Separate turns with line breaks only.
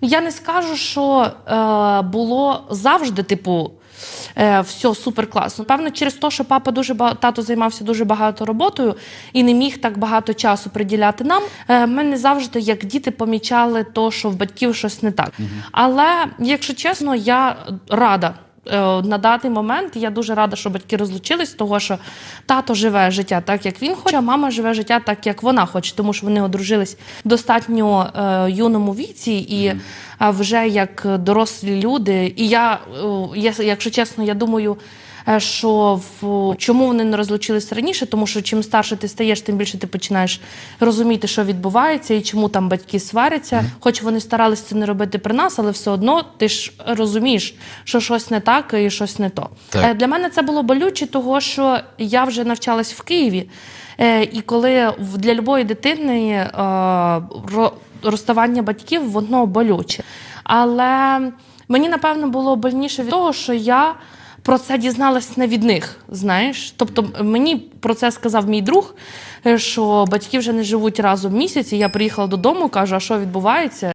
Я не скажу, що е, було завжди, типу, е, все супер класно. Певно, через те, що папа дуже багато, тато займався дуже багато роботою і не міг так багато часу приділяти нам. Е, ми не завжди, як діти, помічали то, що в батьків щось не так. Але, якщо чесно, я рада. Е, На даний момент я дуже рада, що батьки розлучились, того що тато живе життя так, як він хоче, а мама живе життя так, як вона хоче, тому що вони одружились в достатньо е, юному віці і е, вже як дорослі люди. І я, е, якщо чесно, я думаю. е, Що в чому вони не розлучились раніше? Тому що чим старше ти стаєш, тим більше ти починаєш розуміти, що відбувається, і чому там батьки сваряться. Хоч вони старалися це не робити при нас, але все одно ти ж розумієш, що щось не так і щось не то.
Так.
Е, Для мене це було болюче, того що я вже навчалась в Києві. Е, І коли для любої дитини е, розставання батьків воно болюче. Але мені напевно було больніше від того, що я про це дізналась не від них. Знаєш, тобто мені про це сказав мій друг, що батьки вже не живуть разом місяць. і Я приїхала додому, кажу, а що відбувається?